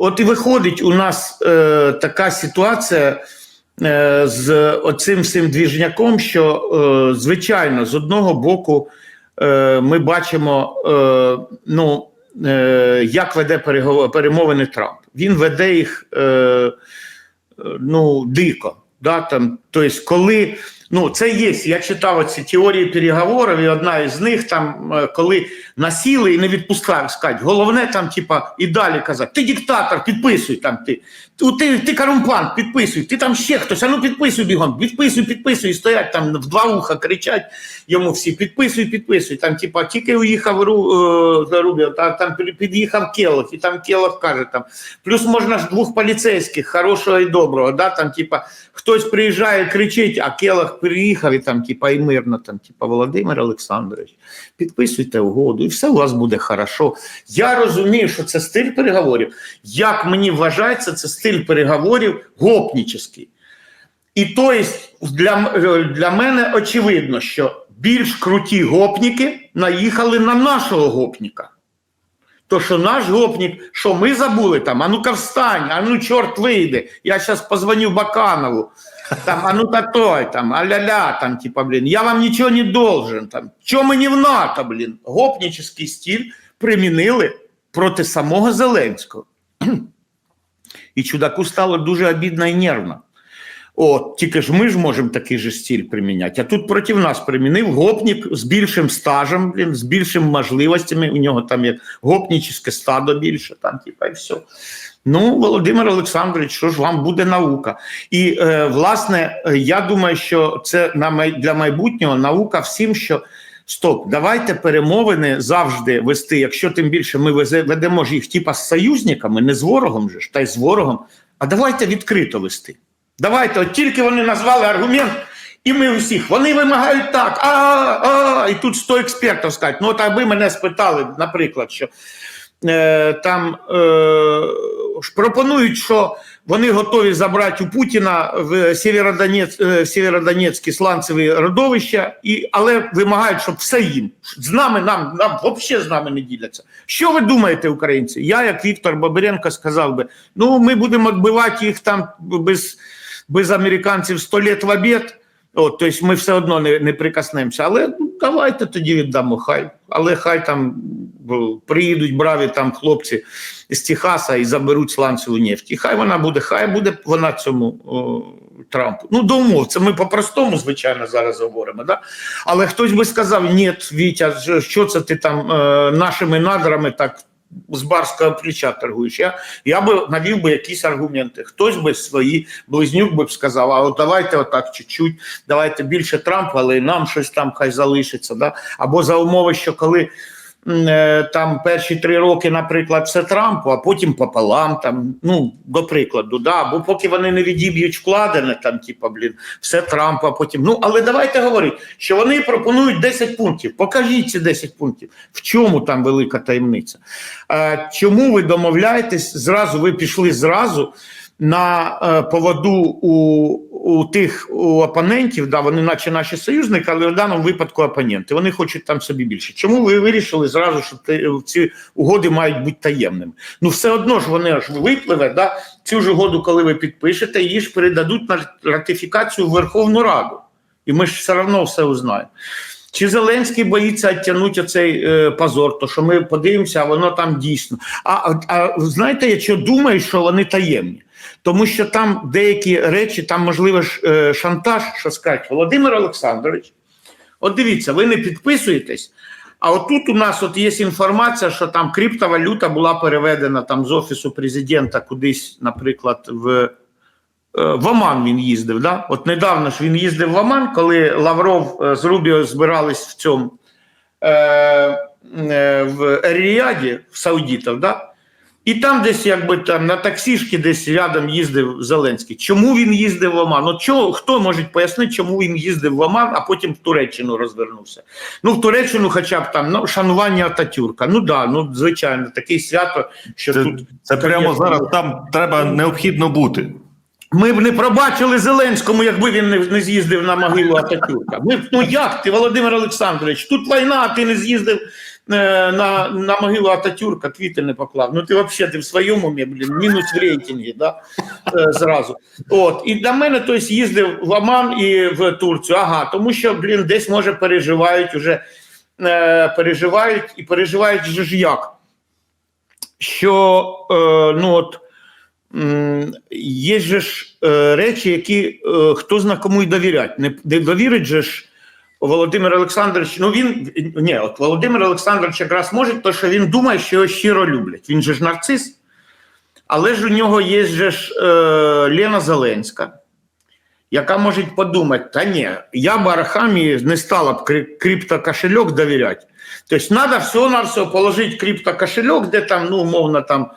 от і виходить у нас е, така ситуація е, з оцим всім двіжняком, що е, звичайно з одного боку е, ми бачимо, е, ну, е, як веде перемовини Трамп. Він веде їх е, е, ну, дико. Да, там, тобто, коли ну це є. Я читав оці теорії переговорів, і одна із них там, е, коли насіли і не відпускають, сказати, головне там, типа, і далі казати, ти диктатор, підписуй там ти. Ти, ти, корумпант, підписуй, ти там ще хтось, а ну підписуй бігом, підписуй, підписуй, і стоять там в два вуха, кричать йому всі, підписуй, підписуй. Там, типа, тільки уїхав е, Рубіо, та там під'їхав Келох, і там Келох каже там. Плюс можна ж двох поліцейських, хорошого і доброго, да, там, типа, хтось приїжджає, кричить, а Келох приїхав і там, типа, і мирно, там, типа, Володимир Олександрович, підписуйте угоду, і все у вас буде хорошо. Я розумію, що це стиль переговорів. Як мені вважається, це стиль переговорів гопнічний. І то для, для мене очевидно, що більш круті гопніки наїхали на нашого гопніка. То, що наш гопнік, що ми забули там, а ну-ка встань, а ну чорт вийде, я зараз позвоню Баканову, там, а ну та той, там, а-ля-ля, там, типа, блін, я вам нічого не должен, там, чого мені в НАТО, блін, гопнічий стиль примінили проти самого Зеленського. І чудаку стало дуже обідно і нервно. От, тільки ж ми ж можемо такий же стиль приміняти. А тут проти нас примінив гопнік з більшим стажем, блін, з більшими можливостями. У нього там як гопнічське стадо більше, там, типа, і все. Ну, Володимир Олександрович, що ж вам буде наука? І е, власне, е, я думаю, що це на для майбутнього наука всім, що стоп, давайте перемовини завжди вести. Якщо тим більше ми ведемо ж їх типа з союзниками, не з ворогом же ж, та й з ворогом. А давайте відкрито вести. Давайте, от тільки вони назвали аргумент, і ми всіх. Вони вимагають так. А, а, і тут 100 експертів скажуть. Ну, от аби мене спитали, наприклад, що е, там е, пропонують, що вони готові забрати у Путіна в Сєвєродонець, е, Сєвєродонецькі сланцеві родовища, і, але вимагають, щоб все їм. З нами, нам, нам взагалі з нами не діляться. Що ви думаєте, українці? Я, як Віктор Бабиренко, сказав би: ну, ми будемо відбивати їх там без, без американців 100 літ в обід. От, тобто ми все одно не, не прикоснемося. Але ну, давайте тоді віддамо хай. Але хай там приїдуть браві там хлопці з Техаса і заберуть сланцеву нефть. І хай вона буде, хай буде вона цьому о, Трампу. Ну, до умов, це ми по-простому, звичайно, зараз говоримо. Да? Але хтось би сказав: ні, Вітя, що- це ти там е, нашими надрами так з барського плеча торгуєш. Я, я би навів би якісь аргументи. Хтось би свої, близнюк би б сказав, а от давайте отак чуть-чуть, давайте більше Трампа, але і нам щось там хай залишиться. Да? Або за умови, що коли там перші три роки, наприклад, все Трампу, а потім пополам, там, ну, до прикладу, да? або поки вони не відіб'ють вкладене, там, типа, блін, все Трампу, а потім. Ну, але давайте говорити, що вони пропонують 10 пунктів. Покажіть ці 10 пунктів. В чому там велика таємниця? Е, чому ви домовляєтесь? Зразу ви пішли зразу на е, поводу у, у тих у опонентів, да, вони наче наші союзники, але в даному випадку опоненти. Вони хочуть там собі більше. Чому ви вирішили зразу, що те- ці угоди мають бути таємними? Ну, все одно ж вони аж випливе, да, цю ж угоду, коли ви підпишете, її ж передадуть на ратифікацію в Верховну Раду. І ми ж все одно все узнаємо. Чи Зеленський боїться відтягнути оцей е, позор, то що ми подивимося, а воно там дійсно. А, а знаєте, я що думаю, що вони таємні? Тому що там деякі речі, там можливо е, шантаж, що скажуть, Володимир Олександрович, от дивіться, ви не підписуєтесь. А отут у нас от є інформація, що там криптовалюта була переведена там з офісу президента кудись, наприклад, в, е, в Оман він їздив. Да? От недавно ж він їздив в Оман, коли Лавров е, з Рубіо збирались в цьому е, в Ріаді, в Саудітів, да? І там десь якби там на таксішки десь рядом їздив Зеленський. Чому він їздив в Оман? Ну чого хто може пояснити, чому він їздив в Оман, а потім в Туреччину розвернувся? Ну в Туреччину, хоча б там ну, шанування Ататюрка. Ну да, ну звичайно, таке свято, що Це, тут це прямо зараз там треба необхідно бути. ми б не пробачили Зеленському, якби він не, не з'їздив на могилу Ататюрка. Ми б, ну як ти, Володимир Олександрович, тут війна, а ти не з'їздив на, на могилу Ататюрка квіти не поклав. Ну ти взагалі ти в своєму блін, мінус в рейтингі, да? е, зразу. От. І для мене тобто, їздив в Оман і в Турцію. Ага, тому що, блін, десь може переживають уже, е, переживають і переживають же ж як. Що е, ну от. Є ж е, речі, які е, хто зна кому й довірять. Не довірить же ж Володимир Олександрович. Ну він ні, от Володимир Олександрович якраз може, то що він думає, що його щиро люблять. Він же ж нарцис, але ж у нього є же ж е, Лена Зеленська, яка може подумати: та ні, я б Арахамі не стала б криптокошельок довіряти. Тобто, треба всього-навсього положити криптокошельок, де там, ну, умовно, там.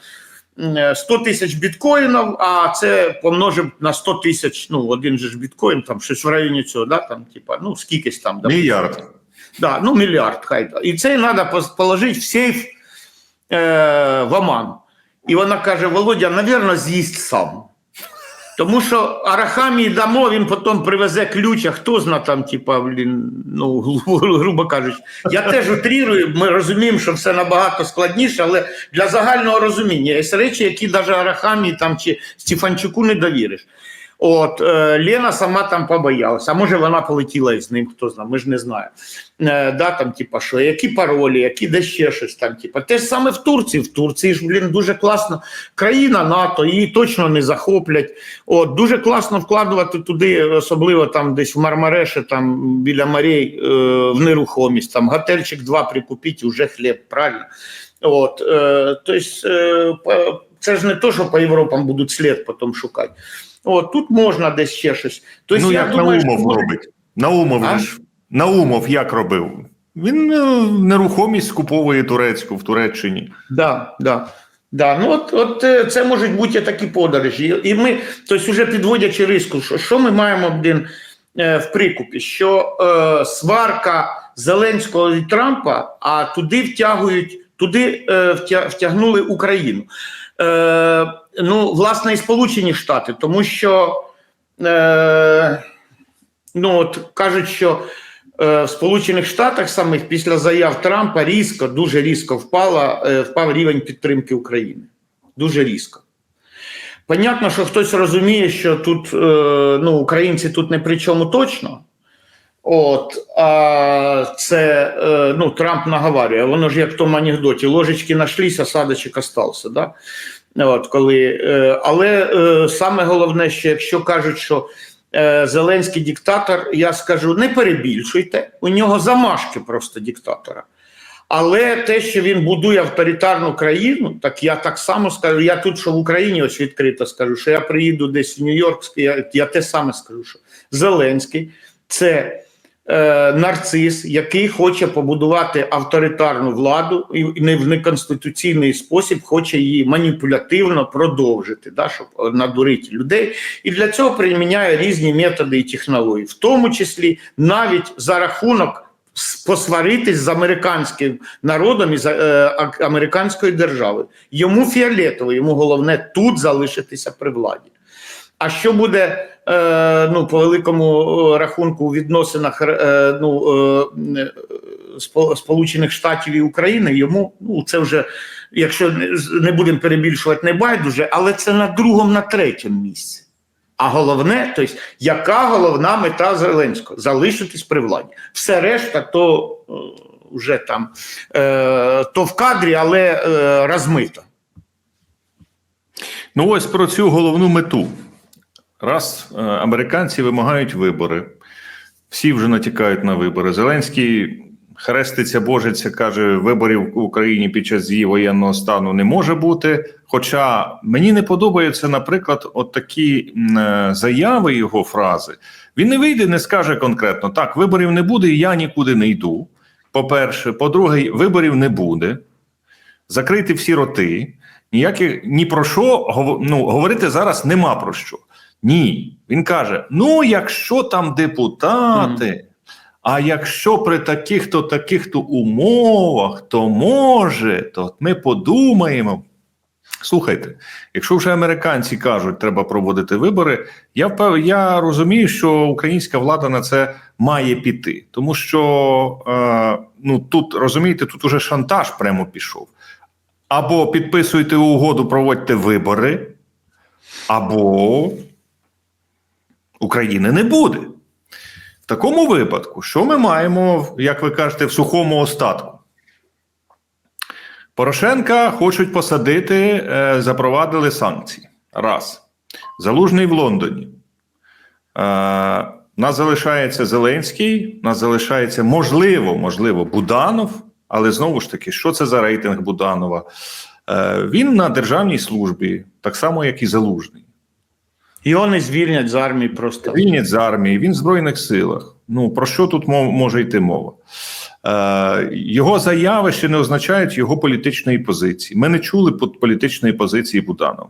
Е, 100 тисяч біткоїнів, а це помножив на 100 тисяч, ну, один же ж біткоін, там щось в районі цього, да, там, типа, ну, скількись там. да, Мільярд. Да, ну, мільярд хай. І це треба положити в сейф е, в Оман. І вона каже: Володя, навірно, з'їсть сам. Тому що Арахамії дамо, він потім привезе ключ, а хто зна там, типа, блін, ну, грубо кажучи. Я теж утрірую, ми розуміємо, що все набагато складніше, але для загального розуміння є речі, які навіть Арахамії там чи Стефанчуку не довіриш. От е, Лена сама там побоялася, а може вона полетіла із ним, хто знає, ми ж не знаємо. Е, да, там, типа, що, які паролі, які де ще щось там. Типа. Те ж саме в Турції. В Турції ж, блін, дуже класно. Країна НАТО, її точно не захоплять. От, дуже класно вкладувати туди, особливо там десь в Мармареше, там біля морей, е, в нерухомість. Там готельчик два прикупіть, уже хліб, правильно. От, е, тобто, е, це ж не то, що по Європам будуть слід потім шукати. От, тут можна десь ще щось. Тобто, ну, я як думаю, Наумов може- робить. Наумов А? ж. Наумов як робив? Він е, нерухомість скуповує турецьку в Туреччині. Да, да. Да, ну от, от е, це можуть бути такі подорожі. І ми, тобто, вже підводячи риску, що, що ми маємо блін, е, в прикупі? Що е, сварка Зеленського і Трампа, а туди втягують, туди е, втягнули Україну. Е, ну, власне, і Сполучені Штати, тому що е, ну, от, кажуть, що е, в Сполучених Штатах самих після заяв Трампа різко, дуже різко впала, е, впав рівень підтримки України. Дуже різко. Понятно, що хтось розуміє, що тут е, ну, українці тут не при чому точно. От, а це е, ну, Трамп наговарює. Воно ж як в тому анекдоті: ложечки нашлись, осадочок остався. Да? От, коли, е, але е, саме головне, що якщо кажуть, що Зеленський диктатор, я скажу, не перебільшуйте, у нього замашки просто диктатора. Але те, що він будує авторитарну країну, так я так само скажу. Я тут, що в Україні ось відкрито скажу, що я приїду десь в Нью-Йорк, я, я те саме скажу, що Зеленський це е, нарцис, який хоче побудувати авторитарну владу і не в неконституційний спосіб хоче її маніпулятивно продовжити, да, щоб надурити людей. І для цього приміняє різні методи і технології, в тому числі навіть за рахунок посваритись з американським народом і з е, американською державою. Йому фіолетово, йому головне тут залишитися при владі. А що буде е, ну, по великому е, рахунку у відносинах е, ну, е, Сполучених Штатів і України, йому ну, це вже, якщо не- будемо перебільшувати, не байдуже, але це на другому, на третьому місці. А головне, тобто, яка головна мета Зеленського? Залишитись при владі. Все решта, то е, вже там е, то в кадрі, але е, розмито. Ну, ось про цю головну мету. Раз е, американці вимагають вибори, всі вже натякають на вибори. Зеленський хреститься, божиться, каже, виборів в Україні під час її воєнного стану не може бути. Хоча мені не подобаються, наприклад, от такі е, заяви його фрази. Він не вийде, не скаже конкретно: так, виборів не буде, і я нікуди не йду. По-перше, по-друге, виборів не буде. Закрити всі роти. Ніяких ні про що ну, говорити зараз нема про що. Ні. Він каже: ну, якщо там депутати, а якщо при таких-то таких-то умовах, то може, то ми подумаємо. Слухайте, якщо вже американці кажуть, треба проводити вибори, я впев... я розумію, що українська влада на це має піти, тому що е, ну тут розумієте, тут уже шантаж прямо пішов. Або підписуйте угоду, проводьте вибори, або України не буде. В такому випадку, що ми маємо, як ви кажете, в сухому остатку? Порошенка хочуть посадити, е, запровадили санкції. Раз. Залужний в Лондоні. Е, нас залишається Зеленський, нас залишається, можливо, можливо, Буданов. Але знову ж таки, що це за рейтинг Буданова? Е, він на державній службі, так само, як і Залужний. Його не звільнять з армії просто. Звільнять з армії, він в Збройних силах. Ну про що тут може йти мова? Е, його заяви ще не означають його політичної позиції. Ми не чули політичної позиції Буданова.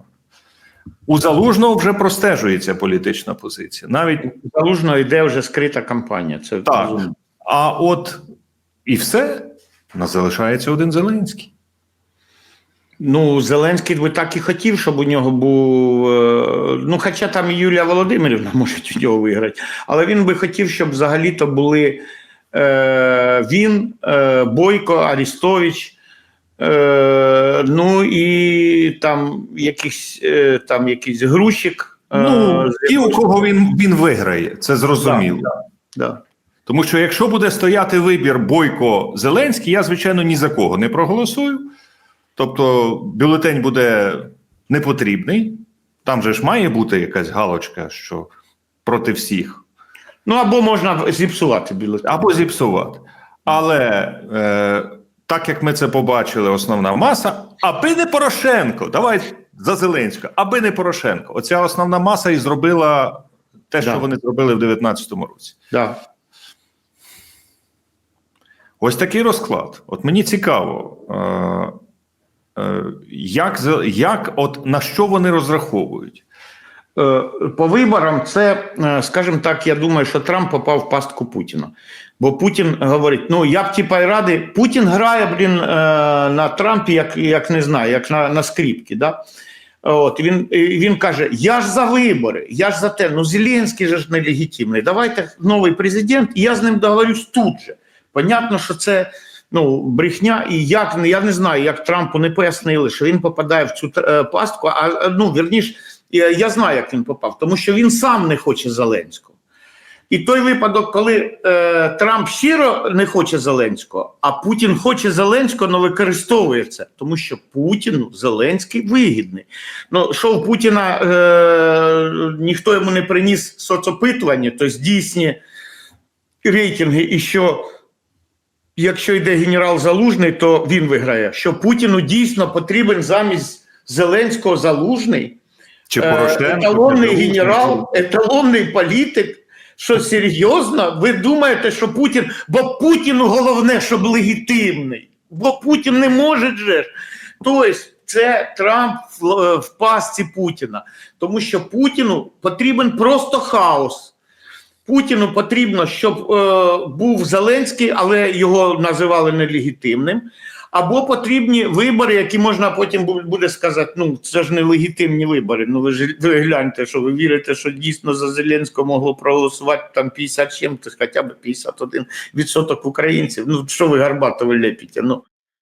У Залужного вже простежується політична позиція. Навіть Залужно йде вже скрита кампанія. Це Так. а от і все, у нас залишається один Зеленський. Ну, Зеленський би так і хотів, щоб у нього був. е, Ну, хоча там і Юлія Володимирівна може у нього виграти, але він би хотів, щоб взагалі-то були е, він, е, Бойко, Арістович. Е, ну і там якийсь е, там якийсь грущик. е, Ну, ті, у кого він, він виграє, це зрозуміло. Да. Тому що якщо буде стояти вибір Бойко Зеленський, я звичайно ні за кого не проголосую. Тобто бюлетень буде непотрібний. Там же ж має бути якась галочка, що проти всіх, Ну або можна зіпсувати бюлетень. або зіпсувати. Але е, так як ми це побачили, основна маса, аби не Порошенко, давай за Зеленського, аби не Порошенко. Оця основна маса і зробила те, що Да. вони зробили в 2019 році. Да. Ось такий розклад. От мені цікаво, е, е, як, як от на що вони розраховують? Е, По виборам, це, е, скажімо так, я думаю, що Трамп попав в пастку Путіна. Бо Путін говорить: ну я б типа й радий. Путін грає, блін, е, на Трампі, як, як не знаю, як на, на скрипці. Да? От він, він каже: Я ж за вибори, я ж за те. Ну Зеленський же ж нелегітимний. Давайте новий президент, і я з ним договорюсь тут же. Понятно, що це ну, брехня, і як я не знаю, як Трампу не пояснили, що він попадає в цю е, пастку. А ну вірніш, я, знаю, як він попав, тому що він сам не хоче Зеленського. І той випадок, коли е, Трамп щиро не хоче Зеленського, а Путін хоче Зеленського, але використовує це, тому що Путіну Зеленський вигідний. Ну, що у Путіна е, ніхто йому не приніс соцопитування, тобто дійсні рейтинги, і що якщо йде генерал Залужний, то він виграє. Що Путіну дійсно потрібен замість Зеленського Залужний. Чи Е, Порошенко? еталонний чи генерал, еталонний політик. Що серйозно? Ви думаєте, що Путін, бо Путіну головне, щоб легітимний, бо Путін не може же. Тобто, це Трамп в, е, в пастці Путіна, тому що Путіну потрібен просто хаос. Путіну потрібно, щоб е, був Зеленський, але його називали нелегітимним. Або потрібні вибори, які можна потім буде сказати: ну це ж не легітимні вибори. Ну ви ж ви гляньте, що ви вірите, що дійсно за Зеленського могло проголосувати там 50 чим, то хоча б 51 відсоток українців. Ну що ви Гарбатове лепите? Ну